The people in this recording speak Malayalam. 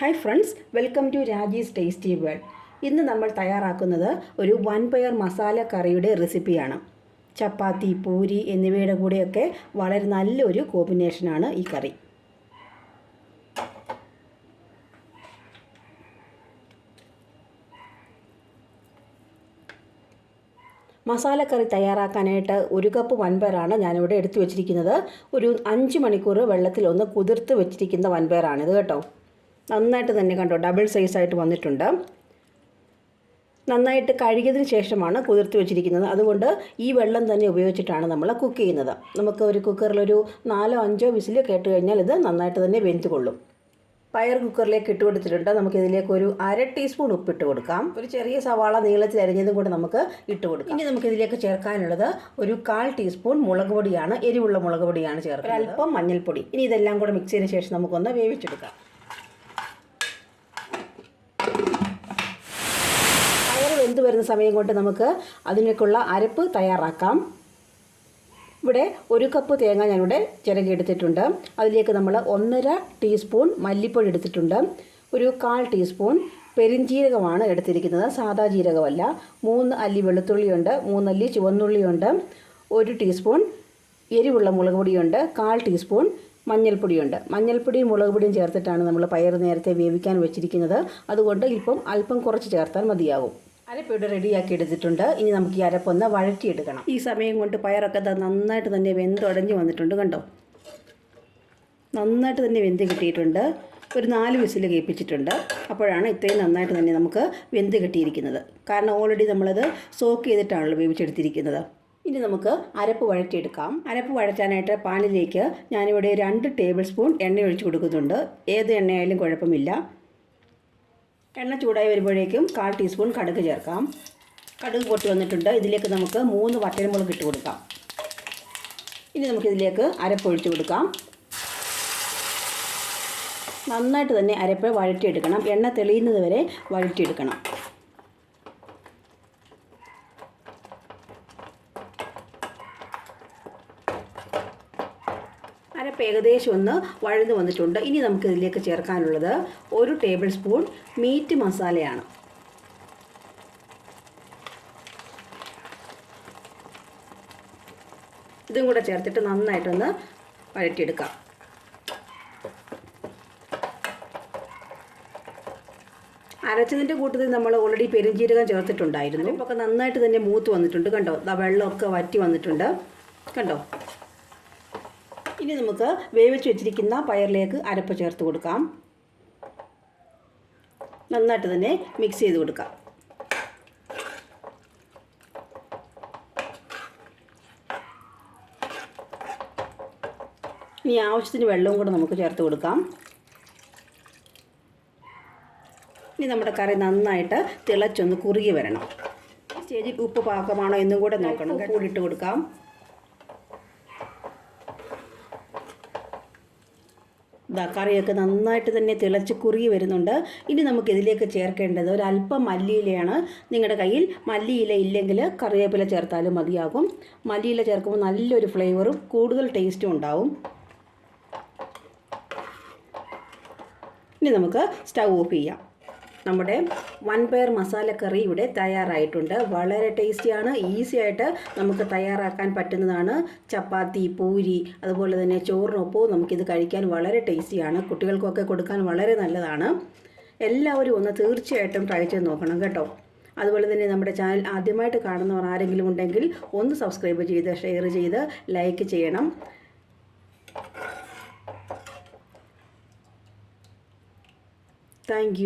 Hi friends welcome to Raji's tasty world ഇന്ന് നമ്മൾ തയ്യാറാക്കുന്നത് ഒരു വൺ പയർ മസാല കറിയുടെ റെസിപ്പിയാണ് ചപ്പാത്തി പൂരി എന്നിവയുടെ കൂടെയൊക്കെ വളരെ നല്ലൊരു കോമ്പിനേഷനാണ് ഈ കറി മസാലക്കറി തയ്യാറാക്കാനായിട്ട് ഒരു കപ്പ് വൻപയറാണ് ഞാനിവിടെ എടുത്തു വെച്ചിരിക്കുന്നത് ഒരു അഞ്ച് മണിക്കൂർ വെള്ളത്തിൽ ഒന്ന് കുതിർത്ത് വെച്ചിരിക്കുന്ന വൻപയറാണിത് കേട്ടോ. നന്നായിട്ട് തന്നെ കണ്ടോ ഡബിൾ സൈസായിട്ട് വന്നിട്ടുണ്ട്. നന്നായിട്ട് കഴുകിയതിന് ശേഷമാണ് കുതിർത്ത് വെച്ചിരിക്കുന്നത്. അതുകൊണ്ട് ഈ വെള്ളം തന്നെ ഉപയോഗിച്ചിട്ടാണ് നമ്മൾ കുക്ക് ചെയ്യുന്നത്. നമുക്ക് ഒരു കുക്കറിലൊരു നാലോ അഞ്ചോ വിസിൽ കേട്ട് കഴിഞ്ഞാൽ ഇത് നന്നായിട്ട് തന്നെ വെന്ത് കൊള്ളും പയർ കുക്കറിലേക്ക് ഇട്ട് കൊടുത്തിട്ടുണ്ട്. നമുക്കിതിലേക്ക് ഒരു അര ടീസ്പൂൺ ഉപ്പിട്ട് കൊടുക്കാം. ഒരു ചെറിയ സവാള നീളത്തിൽ അരിഞ്ഞതും കൂടെ നമുക്ക് ഇട്ട് കൊടുക്കാം. ഇനി നമുക്കിതിലേക്ക് ചേർക്കാനുള്ളത് ഒരു കാൽ ടീസ്പൂൺ മുളക് പൊടിയാണ്. എരിവുള്ള മുളക് പൊടിയാണ് ചേർക്കുന്നത്. അല്പം മഞ്ഞൾപ്പൊടി. ഇനി ഇതെല്ലാം കൂടെ മിക്സ് ചെയ്തതിന് ശേഷം നമുക്കൊന്ന് വേവിച്ചെടുക്കാം. വെന്ത് വരുന്ന സമയം കൊണ്ട് നമുക്ക് അതിനൊക്കെയുള്ള അരപ്പ് തയ്യാറാക്കാം. ഇവിടെ ഒരു കപ്പ് തേങ്ങ ഞാനിവിടെ ചിരകി എടുത്തിട്ടുണ്ട്. അതിലേക്ക് നമ്മൾ ഒന്നര ടീസ്പൂൺ മല്ലിപ്പൊടി എടുത്തിട്ടുണ്ട്. ഒരു കാൽ ടീസ്പൂൺ പെരിഞ്ജീരകമാണ് എടുത്തിരിക്കുന്നത്. സാദാ ജീരകമല്ല. മൂന്ന് അല്ലി വെളുത്തുള്ളിയുണ്ട് മൂന്നല്ലി ചുവന്നുള്ളിയുണ്ട് ഒരു ടീസ്പൂൺ എരിവുള്ള മുളക് പൊടിയുണ്ട് കാൽ ടീസ്പൂൺ മഞ്ഞൾപ്പൊടിയുണ്ട്. മഞ്ഞൾപ്പൊടിയും മുളക് പൊടിയും ചേർത്തിട്ടാണ് നമ്മൾ പയർ നേരത്തെ വേവിക്കാൻ വെച്ചിരിക്കുന്നത്. അതുകൊണ്ട് ഇപ്പം അല്പം കുറച്ച് ചേർത്താൽ മതിയാകും അരപ്പിവിടെ റെഡിയാക്കി എടുത്തിട്ടുണ്ട്. ഇനി നമുക്ക് ഈ അരപ്പൊന്ന് വഴറ്റിയെടുക്കണം. ഈ സമയം കൊണ്ട് പയറൊക്കെ നന്നായിട്ട് തന്നെ വെന്തുടഞ്ഞ് വന്നിട്ടുണ്ട് കണ്ടോ? നന്നായിട്ട് തന്നെ വെന്ത് കിട്ടിയിട്ടുണ്ട്. ഒരു നാല് വിസിൽ കേൾപ്പിച്ചിട്ടുണ്ട്. അപ്പോഴാണ് ഇത്രയും നന്നായിട്ട് തന്നെ നമുക്ക് വെന്ത് കിട്ടിയിരിക്കുന്നത്. കാരണം ഓൾറെഡി നമ്മളത് സോക്ക് ചെയ്തിട്ടാണല്ലോ വേവിച്ചെടുത്തിരിക്കുന്നത്. ഇനി നമുക്ക് അരപ്പ് വഴറ്റിയെടുക്കാം. അരപ്പ് വഴറ്റാനായിട്ട് പാനിലേക്ക് ഞാനിവിടെ രണ്ട് ടേബിൾ സ്പൂൺ എണ്ണ ഒഴിച്ച് കൊടുക്കുന്നുണ്ട്. ഏത് എണ്ണയായാലും കുഴപ്പമില്ല. എണ്ണ ചൂടായി വരുമ്പോഴേക്കും കാൽ ടീസ്പൂൺ കടുക് ചേർക്കാം. കടുക് പൊട്ടി വന്നിട്ടുണ്ട്. ഇതിലേക്ക് നമുക്ക് മൂന്ന് വറ്റൽമുളക് ഇട്ട് കൊടുക്കാം. ഇനി നമുക്കിതിലേക്ക് അരപ്പൊഴിച്ച് കൊടുക്കാം. നന്നായിട്ട് തന്നെ അരപ്പ് വഴറ്റിയെടുക്കണം. എണ്ണ തെളിയുന്നത് വരെ വഴറ്റിയെടുക്കണം. അരപ്പ് ഏകദേശം ഒന്ന് വഴന്നു വന്നിട്ടുണ്ട്. ഇനി നമുക്ക് ഇതിലേക്ക് ചേർക്കാനുള്ളത് ഒരു ടേബിൾ സ്പൂൺ മീറ്റ് മസാലയാണ്. ഇതും കൂടെ ചേർത്തിട്ട് നന്നായിട്ടൊന്ന് വഴറ്റിയെടുക്കാം. അരച്ചതിന്റെ കൂട്ടത്തിൽ നമ്മൾ ഓൾറെഡി പെരുംജീരകം ചേർത്തിട്ടുണ്ടായിരുന്നു. ഇപ്പോൾ നന്നായിട്ട് തന്നെ മൂത്ത് വന്നിട്ടുണ്ട്. കണ്ടോ? വെള്ളമൊക്കെ വറ്റി വന്നിട്ടുണ്ട്. കണ്ടോ? ഇനി നമുക്ക് വേവിച്ച് വെച്ചിരിക്കുന്ന പയറിലേക്ക് അരപ്പ് ചേർത്ത് കൊടുക്കാം. നന്നായിട്ട് തന്നെ മിക്സ് ചെയ്ത് കൊടുക്കാം. ഇനി ആവശ്യത്തിന് വെള്ളവും കൂടെ നമുക്ക് ചേർത്ത് കൊടുക്കാം. ഇനി നമ്മുടെ കറി നന്നായിട്ട് തിളച്ചൊന്ന് കുറുകി വരണം. സ്റ്റേജിൽ ഉപ്പ് പാകമാണോ എന്നും കൂടെ നോക്കണം. കൂടിയിട്ട് കൊടുക്കാം. ഇതാ കറിയൊക്കെ നന്നായിട്ട് തന്നെ തിളച്ച് കുറുകി വരുന്നുണ്ട്. ഇനി നമുക്ക് ഇതിലേക്ക് ചേർക്കേണ്ടത് ഒരല്പം മല്ലിയിലയാണ്. നിങ്ങളുടെ കയ്യിൽ മല്ലിയില ഇല്ലെങ്കിൽ കറിവേപ്പില ചേർത്താലും മതിയാകും. മല്ലിയില ചേർക്കുമ്പോൾ നല്ലൊരു ഫ്ലേവറും കൂടുതൽ ടേസ്റ്റും ഉണ്ടാവും. ഇനി നമുക്ക് സ്റ്റൗ ഓഫ് ചെയ്യാം. നമ്മുടെ വൺ പയർ മസാല കറി ഇവിടെ തയ്യാറായിട്ടുണ്ട്. വളരെ ടേസ്റ്റിയാണ്. ഈസി ആയിട്ട് നമുക്ക് തയ്യാറാക്കാൻ പറ്റുന്നതാണ്. ചപ്പാത്തി പൂരി അതുപോലെ തന്നെ ചോറിനൊപ്പവും നമുക്കിത് കഴിക്കാൻ വളരെ ടേസ്റ്റിയാണ്. കുട്ടികൾക്കൊക്കെ കൊടുക്കാൻ വളരെ നല്ലതാണ്. എല്ലാവരും ഒന്ന് തീർച്ചയായിട്ടും ട്രൈ ചെയ്ത് നോക്കണം കേട്ടോ. അതുപോലെ തന്നെ നമ്മുടെ ചാനൽ ആദ്യമായിട്ട് കാണുന്നവർ ആരെങ്കിലും ഉണ്ടെങ്കിൽ ഒന്ന് സബ്സ്ക്രൈബ് ചെയ്ത് ഷെയർ ചെയ്ത് ലൈക്ക് ചെയ്യണം. താങ്ക്